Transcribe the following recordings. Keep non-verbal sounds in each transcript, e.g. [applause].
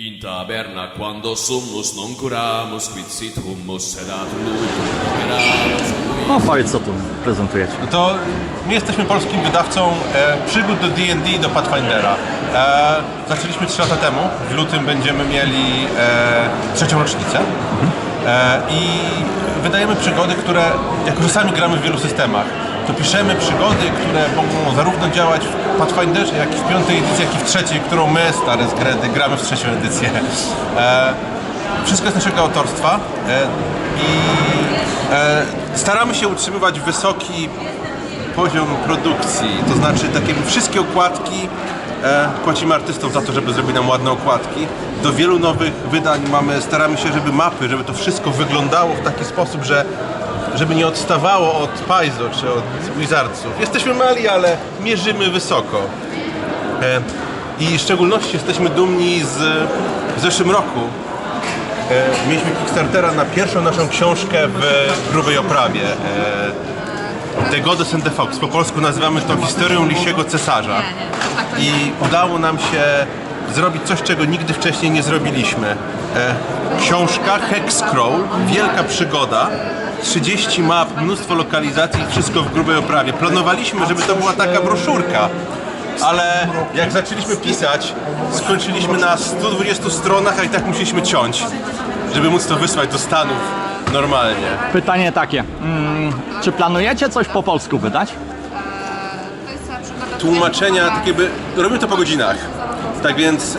In taberna quando summus non curamus, quid sit hummus sedat No powiedz co tu prezentujecie. No to my jesteśmy polskim wydawcą e, przygód do D&D i do Pathfindera. E, zaczęliśmy 3 lata temu. W lutym będziemy mieli e, trzecią rocznicę. E, I wydajemy przygody, które, jako że sami gramy w wielu systemach, to piszemy przygody, które mogą zarówno działać w Pathfinderze, jak i w piątej edycji, jak i w trzeciej, którą my, stare zgredy, gramy w trzecią edycję. E, wszystko jest naszego autorstwa e, i e, staramy się utrzymywać wysoki poziom produkcji. To znaczy, takie wszystkie okładki e, płacimy artystom za to, żeby zrobili nam ładne okładki. Do wielu nowych wydań mamy, staramy się, żeby mapy, żeby to wszystko wyglądało w taki sposób, że żeby nie odstawało od Paizo czy od Wizardsów. Jesteśmy mali, ale mierzymy wysoko. E, I w szczególności jesteśmy dumni z w zeszłym roku E, mieliśmy Kickstartera na pierwszą naszą książkę w grubej oprawie. E, The Goddess and the Fox. Po polsku nazywamy to historią Lisiego Cesarza. I udało nam się zrobić coś, czego nigdy wcześniej nie zrobiliśmy. Książka Hexcrawl, wielka przygoda, 30 map, mnóstwo lokalizacji, wszystko w grubej oprawie. Planowaliśmy, żeby to była taka broszurka, ale jak zaczęliśmy pisać, skończyliśmy na 120 stronach, a i tak musieliśmy ciąć, żeby móc to wysłać do Stanów normalnie. Pytanie takie, mm, czy planujecie coś po polsku wydać? Tłumaczenia, tak jakby, robimy to po godzinach. Tak więc e,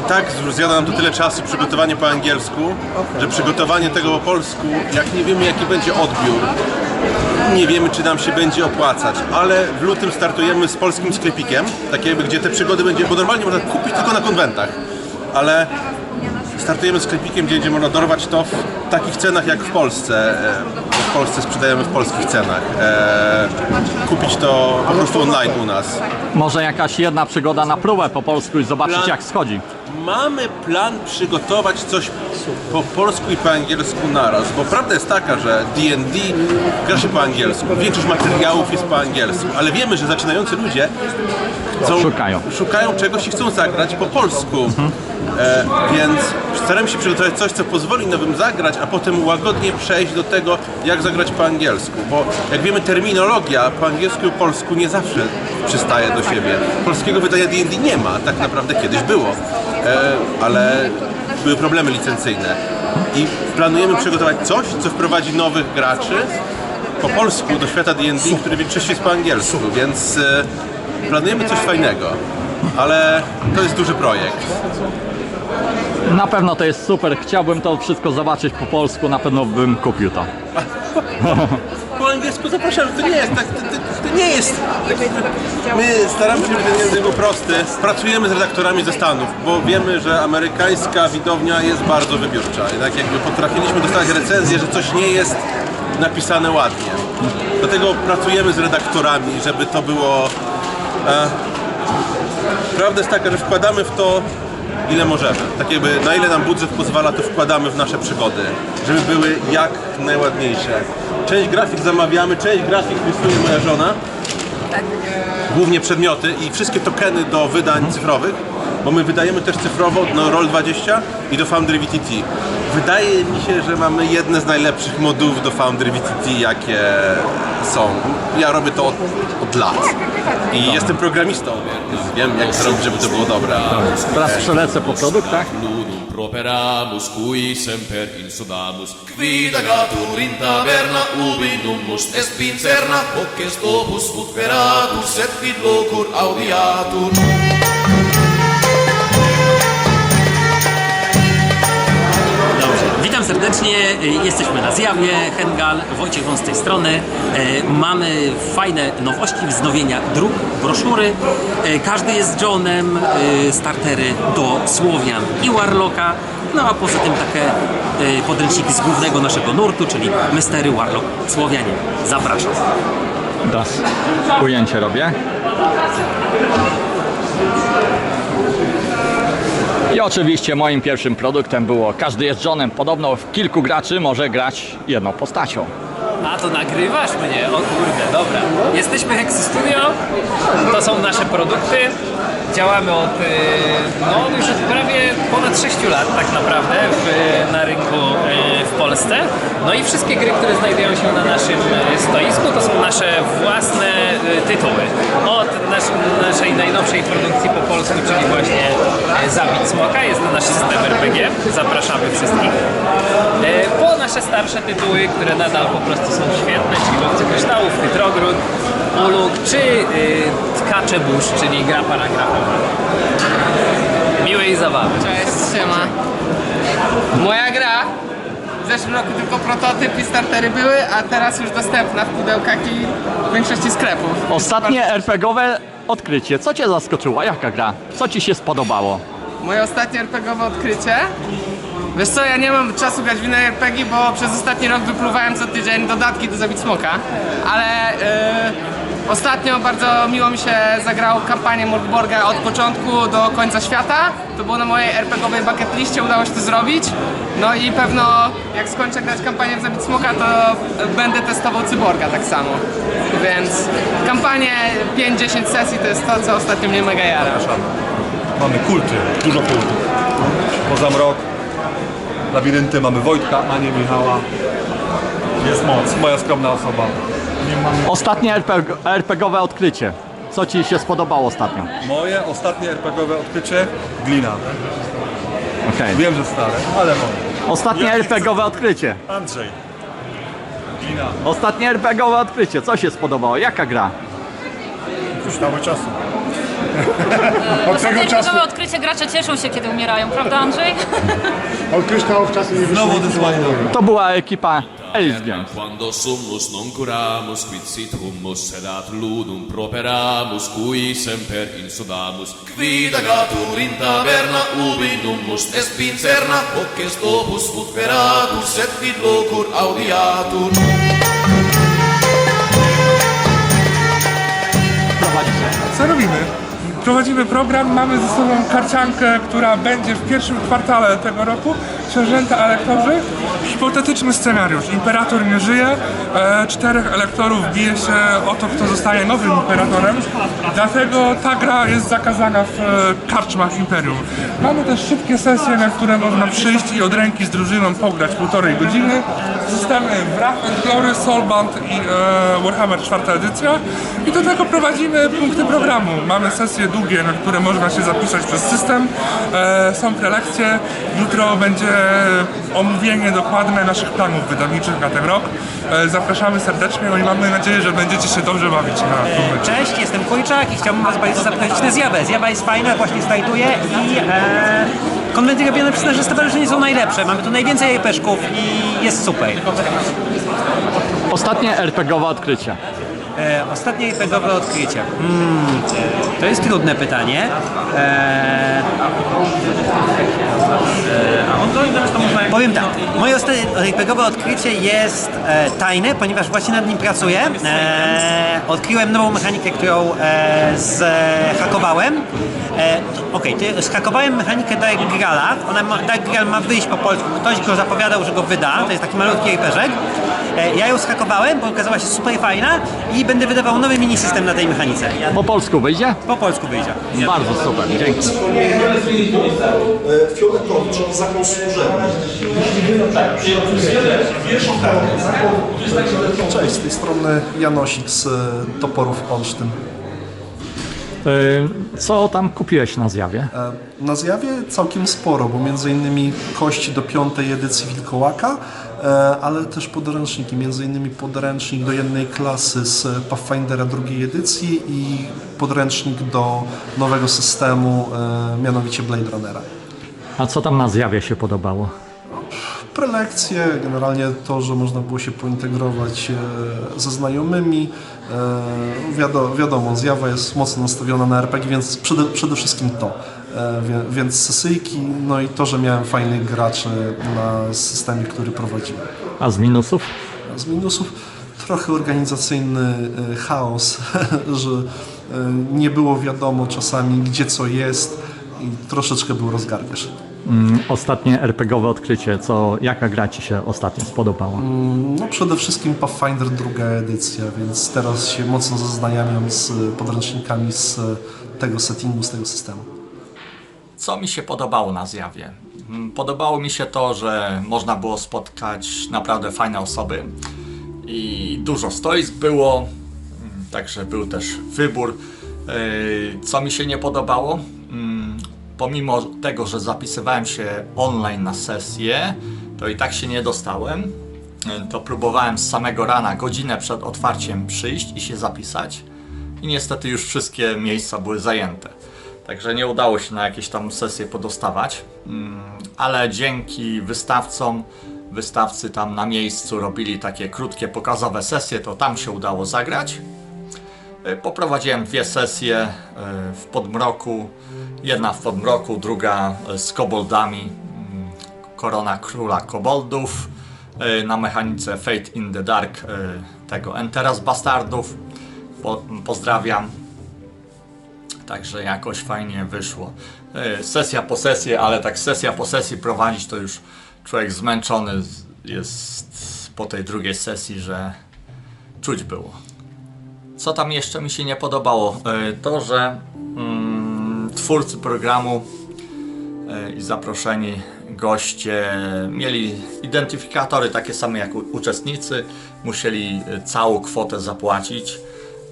i tak zjada nam to tyle czasu przygotowanie po angielsku, że przygotowanie tego po polsku, jak nie wiemy jaki będzie odbiór, nie wiemy czy nam się będzie opłacać, ale w lutym startujemy z polskim sklepikiem, tak jakby gdzie te przygody będzie, bo normalnie można kupić tylko na konwentach, ale startujemy z sklepikiem, gdzie będzie można dorwać to w takich cenach jak w Polsce. e, W Polsce sprzedajemy w polskich cenach. E, kupić to po prostu online u nas. Może jakaś jedna przygoda na próbę po polsku i zobaczyć jak schodzi. Mamy plan przygotować coś po polsku i po angielsku naraz, bo prawda jest taka, że D&D gra się po angielsku, większość materiałów jest po angielsku, ale wiemy, że zaczynający ludzie chcą, Szukają. szukają czegoś i chcą zagrać po polsku. E, więc staramy się przygotować coś, co pozwoli nowym zagrać, a potem łagodnie przejść do tego, jak zagrać po angielsku. Bo jak wiemy, terminologia po angielsku i po polsku nie zawsze przystaje do siebie. Polskiego wydania D&D nie ma, tak naprawdę kiedyś było, ale były problemy licencyjne. I planujemy przygotować coś, co wprowadzi nowych graczy po polsku do świata D&D, który w większości jest po angielsku, więc e, planujemy coś fajnego. Ale to jest duży projekt. Na pewno to jest super, chciałbym to wszystko zobaczyć po polsku, na pewno bym kupił to. [laughs] Po angielsku zapraszamy, to nie jest tak, to, to nie jest My staramy się, ten język prosty. Pracujemy z redaktorami ze Stanów, bo wiemy, że amerykańska widownia jest bardzo wybiórcza. I tak jakby potrafiliśmy dostać recenzję, że coś nie jest napisane ładnie. Dlatego pracujemy z redaktorami, żeby to było... E, prawda jest taka, że wkładamy w to ile możemy. Tak jakby na ile nam budżet pozwala, to wkładamy w nasze przygody, żeby były jak najładniejsze. Część grafik zamawiamy, część grafik rysuje moja żona. Głównie przedmioty i wszystkie tokeny do wydań cyfrowych, bo my wydajemy też cyfrowo do Roll20 i do Foundry VTT. Wydaje mi się, że mamy jedne z najlepszych modułów do Foundry VTT, jakie są. Ja robię to od, od lat i jestem programistą, więc wiem jak zrobić, żeby to było dobre. Teraz przelecę po produktach. ludum properamus, cui semper insudamus. Quid agatur in taverna, ubi nummus est pincerna, hoc est opus ut feratus, et quid locur audiatur. Serdecznie. Y, Jesteśmy na zjawie. Hengal, Wojciech Wąs z tej strony. Y, Mamy fajne nowości, wznowienia dróg, broszury. Y, Każdy jest z Johnem, startery do Słowian i Warlocka. No a poza tym takie podręczniki z głównego naszego nurtu, czyli Mystery Warlock Słowianie. Zapraszam. Teraz ujęcie robię. I oczywiście moim pierwszym produktem było Każdy jest Johnem. Podobno w kilku graczy może grać jedną postacią. A to nagrywasz mnie? O kurde, dobra. Jesteśmy Hexy Studio, to są nasze produkty. działamy od, y, no już od prawie ponad 6 lat tak naprawdę w, na rynku y, Polsce. No i wszystkie gry, które znajdują się na naszym y, stoisku to są nasze własne y, tytuły. Od nasz, naszej najnowszej produkcji po polsku, czyli właśnie y, Zabić Smoka, jest to nasz system RPG. Zapraszamy wszystkich. Po nasze starsze tytuły, które nadal po prostu są świetne, czyli Łowcy Kryształów, Chytrogród, Uluk, czy Tkacze Burz, czyli gra paragrafowa. Miłej zabawy. Cześć, siema. Moja gra. Zeszłym roku tylko prototyp i startery były, a teraz już dostępna w pudełkach i w większości sklepów. Ostatnie RPGowe odkrycie. Co cię zaskoczyło? Jaka gra? Co ci się spodobało? Moje ostatnie RPGowe odkrycie. Wiesz co, ja nie mam czasu grać w inne RPG, bo przez ostatni rok wypluwałem co tydzień dodatki do Zabić Smoka, ale yy, ostatnio bardzo miło mi się zagrało kampanię Mordborga od początku do końca świata. To było na mojej RPGowej bucket liście, udało się to zrobić. No i pewno jak skończę grać kampanię w Zabić Smoka, to będę testował Cyborga tak samo. Więc kampanię 5-10 sesji to jest to, co ostatnio mnie mega jara. Mamy kulty, dużo kultów. Poza mrok, labirynty, mamy Wojtka, Anię, Michała. Jest moc, moja skromna osoba. Ostatnie RPG, RPGowe odkrycie. Co ci się spodobało ostatnio? Moje ostatnie RPGowe odkrycie, glina. Okej. Wiem, że stare, ale moje. Ostatnie RPGowe odkrycie. Andrzej. Glina. Ostatnie RPGowe odkrycie. Co się spodobało? Jaka gra? Kryształy czasu. Od tego czasu... odkrycie gracze cieszą się, kiedy umierają, prawda Andrzej? Od kryształów czasu nie Znowu odesłanie To była ekipa Games. Quando summus non curamus, quid sit hummus sedat ludum properamus, cui semper insudamus, quid agatur in taverna ubi nummus est vincerna, hoc est opus ut veratus, et quid locur audiatur. Co robimy? Prowadzimy program, mamy ze sobą karciankę, która będzie w pierwszym kwartale tego roku. Książęta elektorzy. Hipotetyczny scenariusz. Imperator nie żyje, e, czterech elektorów bije się o to, kto zostaje nowym imperatorem. Dlatego ta gra jest zakazana w e, karczmach Imperium. Mamy też szybkie sesje, na które można przyjść i od ręki z drużyną pograć półtorej godziny. Systemy Wrath and Glory, Soulbound i e, Warhammer 4 edycja. I do tego prowadzimy punkty programu. Mamy sesje długie, na które można się zapisać przez system. E, są prelekcje. Jutro będzie omówienie dokładne naszych planów wydawniczych na ten rok. E, zapraszamy serdecznie no i mamy nadzieję, że będziecie się dobrze bawić na konwencie. Cześć, jestem Kujczak i chciałbym Was bardzo zaprosić na zjawę. Zjawa jest fajna, właśnie znajduję i e, konwenty robione przez nasze stowarzyszenie są najlepsze. Mamy tu najwięcej peszków i jest super. Ostatnie RPGowe odkrycie. E, ostatnie IPG-owe odkrycie. Hmm, to jest trudne pytanie. E, Powiem tak, moje RPGowe odkrycie jest e, tajne, ponieważ właśnie nad nim pracuję. E, odkryłem nową mechanikę, którą e, zhakowałem. E, Okej, okay, zhakowałem mechanikę Dark Grala. Ona ma, Dark ma wyjść po polsku. Ktoś go zapowiadał, że go wyda. To jest taki malutki RPGek. E, ja ją zhakowałem, bo okazała się super fajna i będę wydawał nowy mini system na tej mechanice. Po polsku wyjdzie? Po polsku wyjdzie. Bardzo super, dzięki. Fioletowy, czyli zakon służebny. Cześć, z tej strony Janosik z e, Toporów Olsztyn. Co tam kupiłeś na zjawie? E, Na zjawie całkiem sporo, bo między innymi kości do piątej edycji Wilkołaka, e, ale też podręczniki, między innymi podręcznik do jednej klasy z Pathfindera drugiej edycji i podręcznik do nowego systemu, e, mianowicie Blade Runnera. A co tam na zjawie się podobało? Prelekcje, generalnie to, że można było się pointegrować e, ze znajomymi. E, Wiadomo, zjawa jest mocno nastawiona na RPG, więc przede, przede wszystkim to. E, Więc sesyjki, no i to, że miałem fajnych graczy na systemie, który prowadziłem. A z minusów? Z minusów trochę organizacyjny chaos, [laughs] że nie było wiadomo czasami gdzie co jest i troszeczkę był rozgardiasz. Mm, Ostatnie RPGowe odkrycie. Co, jaka gra ci się ostatnio spodobała? No przede wszystkim Pathfinder druga edycja, więc teraz się mocno zaznajamiam z podręcznikami z tego settingu, z tego systemu. Co mi się podobało na zjawie? Mm, Podobało mi się to, że można było spotkać naprawdę fajne osoby i dużo stoisk było, mm, także był też wybór. Yy, Co mi się nie podobało? Pomimo tego, że zapisywałem się online na sesję, to i tak się nie dostałem. To próbowałem z samego rana, godzinę przed otwarciem przyjść i się zapisać. I niestety już wszystkie miejsca były zajęte. Także nie udało się na jakieś tam sesje podostawać, Mm, ale dzięki wystawcom, wystawcy tam na miejscu robili takie krótkie pokazowe sesje, to tam się udało zagrać. Y, Poprowadziłem dwie sesje y, w Podmroku, jedna w Podmroku, druga y, z koboldami, mm, Korona Króla Koboldów, y, na mechanice Fate in the Dark y, tego Enteras Bastardów. Po, pozdrawiam. Także jakoś fajnie wyszło. E, Sesja po sesji, ale tak sesja po sesji prowadzić to już człowiek zmęczony jest po tej drugiej sesji, że czuć było. Co tam jeszcze mi się nie podobało? E, To, że mm, twórcy programu e, i zaproszeni goście mieli identyfikatory takie same jak uczestnicy, musieli e, całą kwotę zapłacić,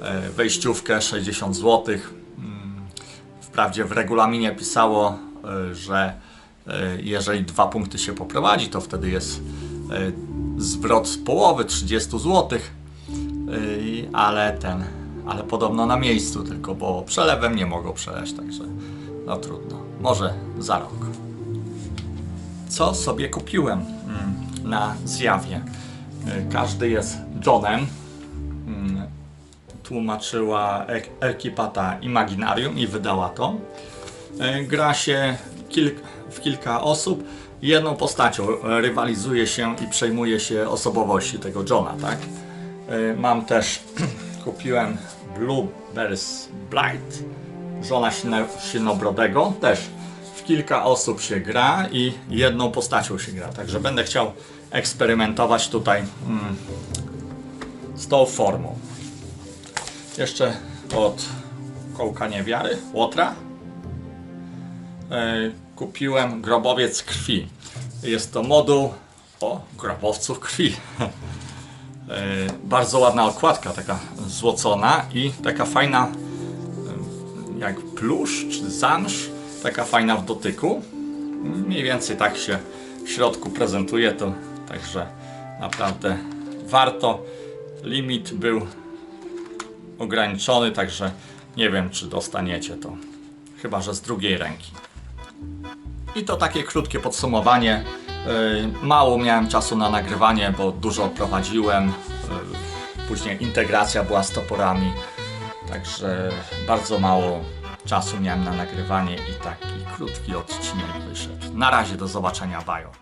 e, wejściówkę 60 zł. Wprawdzie w regulaminie pisało, że jeżeli dwa punkty się poprowadzi, to wtedy jest zwrot z połowy 30 zł, ale ten, ale podobno na miejscu tylko, bo przelewem nie mogą przeleść, także no trudno. Może za rok. Co sobie kupiłem mm, na zjawie? E, Każdy jest Johnem. Mm, Tłumaczyła ek- ekipa ta Imaginarium i wydała to. E, Gra się w kilka osób. Jedną postacią e, rywalizuje się i przejmuje się osobowości tego Johna, tak? Mam też, kupiłem Blueberry's Blight, żona Sinobrodego, też w kilka osób się gra i jedną postacią się gra, także będę chciał eksperymentować tutaj mm, z tą formą. Jeszcze od kołka niewiary, Łotra, e, kupiłem grobowiec krwi. Jest to moduł o grobowców krwi. [laughs] E, Bardzo ładna okładka, taka złocona i taka fajna, e, jak plusz czy zamsz, taka fajna w dotyku. Mniej więcej tak się w środku prezentuje to, także naprawdę warto. Limit był ograniczony, także nie wiem, czy dostaniecie to. Chyba, że z drugiej ręki. I to takie krótkie podsumowanie. Yy, Mało miałem czasu na nagrywanie, bo dużo prowadziłem. Yy, Później integracja była z toporami. Także bardzo mało czasu miałem na nagrywanie i taki krótki odcinek wyszedł. Na razie do zobaczenia, bajo.